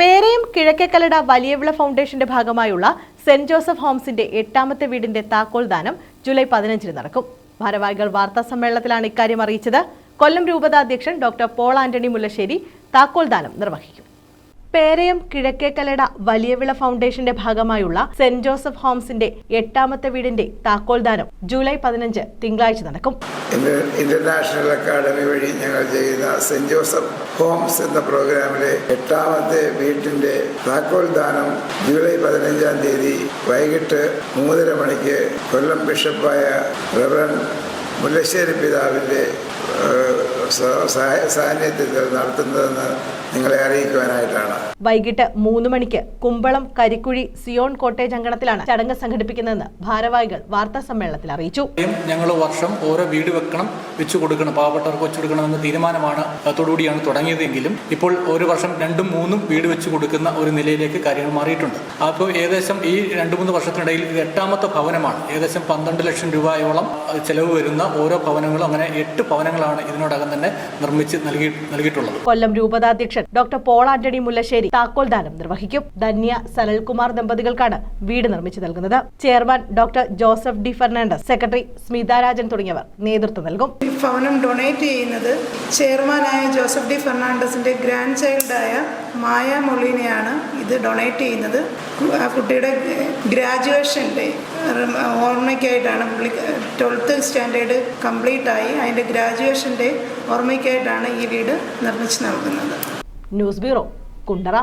പേരയം കിഴക്കേക്കലട വലിയവിള ഫൗണ്ടേഷന്റെ ഭാഗമായുള്ള saint Joseph ഹോംസിന്റെ എട്ടാമത്തെ വീടിന്റെ താക്കോൽ ദാനം ജൂലൈ പതിനഞ്ചിന് നടക്കും. ഭാരവാഹികൾ വാർത്താ സമ്മേളനത്തിലാണ് ഇക്കാര്യം അറിയിച്ചത്. കൊല്ലം രൂപത അധ്യക്ഷൻ ഡോക്ടർ പോൾ ആന്റണി മുല്ലശ്ശേരി താക്കോൽ ദാനം നിർവഹിക്കും. പേരയം കിഴക്കേക്കലട വലിയവിള ഫൗണ്ടേഷന്റെ ഭാഗമായുള്ള സെന്റ് ജോസഫ് ഹോംസിന്റെ എട്ടാമത്തെ വീടിന്റെ താക്കോൽദാനം ജൂലൈ പതിനഞ്ച് തിങ്കളാഴ്ച നടക്കും. ഇന്റർനാഷണൽ അക്കാദമി വഴി ഞങ്ങൾ ചെയ്യുന്ന സെന്റ് ജോസഫ് ഹോംസ് എന്ന പ്രോഗ്രാമിലെ എട്ടാമത്തെ വീട്ടിന്റെ താക്കോൽദാനം ജൂലൈ പതിനഞ്ചാം തീയതി വൈകിട്ട് മൂന്നര മണിക്ക് കൊല്ലം ബിഷപ്പായ റവറൻ മുല്ലശ്ശേരി സഹായ- സാന്നിധ്യത്തിൽ നടത്തുന്നതെന്ന് നിങ്ങളെ അറിയിക്കുവാനായിട്ടാണ്. വൈകിട്ട് മൂന്ന് മണിക്ക് കുമ്പളം കരിക്കുഴി സിയോൺ കോട്ടേജ് അങ്കണത്തിലാണ് ചടങ്ങ് സംഘടിപ്പിക്കുന്നതെന്ന് ഭാരവാഹികൾ വാർത്താ സമ്മേളനത്തിൽ അറിയിച്ചു. ഞങ്ങൾ വർഷം ഓരോ വീട് വെക്കണം വെച്ചു കൊടുക്കണം പാവപ്പെട്ടവർക്ക് വെച്ചു കൊടുക്കണമെന്ന തീരുമാനമാണ് അതോടുകൂടിയാണ് തുടങ്ങിയതെങ്കിലും ഇപ്പോൾ ഒരു വർഷം രണ്ടും മൂന്നും വീട് വെച്ചു കൊടുക്കുന്ന ഒരു നിലയിലേക്ക് കാര്യങ്ങൾ മാറിയിട്ടുണ്ട്. അപ്പോൾ ഏകദേശം ഈ രണ്ട് മൂന്ന് വർഷത്തിനിടയിൽ ഇത് എട്ടാമത്തെ ഭവനമാണ്. ഏകദേശം പന്ത്രണ്ട് ലക്ഷം രൂപയോളം ചെലവ് വരുന്ന ഓരോ ഭവനങ്ങളും അങ്ങനെ എട്ട് ഭവനങ്ങളാണ് ഇതിനോടകം തന്നെ നിർമ്മിച്ച് നൽകി നൽകിയിട്ടുള്ളത്. കൊല്ലം രൂപതാധ്യക്ഷൻ ഡോക്ടർ പോൾ ആന്റണി മുല്ലശ്ശേരി താക്കോൽ ദാനം നിർവഹിക്കും. ധന്യ സനൽകുമാർ ദമ്പതികൾക്കാണ് വീട് നിർമ്മിച്ചു നൽകുന്നത്. Chairman doctor Joseph D Fernandes secretary Smitha Rajan തുടങ്ങിയവർ നേതൃത്വം നൽകും. ഈ ഭവനം ഡൊണേറ്റ് ചെയ്യുന്നത് ചെയർമാനായ ജോസഫ് ഡി ഫെർണാണ്ടസിന്റെ ഗ്രാൻഡ് ചൈൽഡായ മായ മൊളീനെയാണ് ഇത് ഡൊണേറ്റ് ചെയ്യുന്നത്. ആ കുട്ടിയുടെ ഗ്രാജുവേഷന്റെ ഓർമ്മയ്ക്കായിട്ടാണ്. പുള്ളി ട്വൽത്ത് സ്റ്റാൻഡേർഡ് കംപ്ലീറ്റ് ആയി അതിന്റെ ഗ്രാജുവേഷന്റെ ഓർമ്മയ്ക്കായിട്ടാണ് ഈ വീട് നിർമ്മിച്ച് നൽകുന്നത്. News bureau Kundara.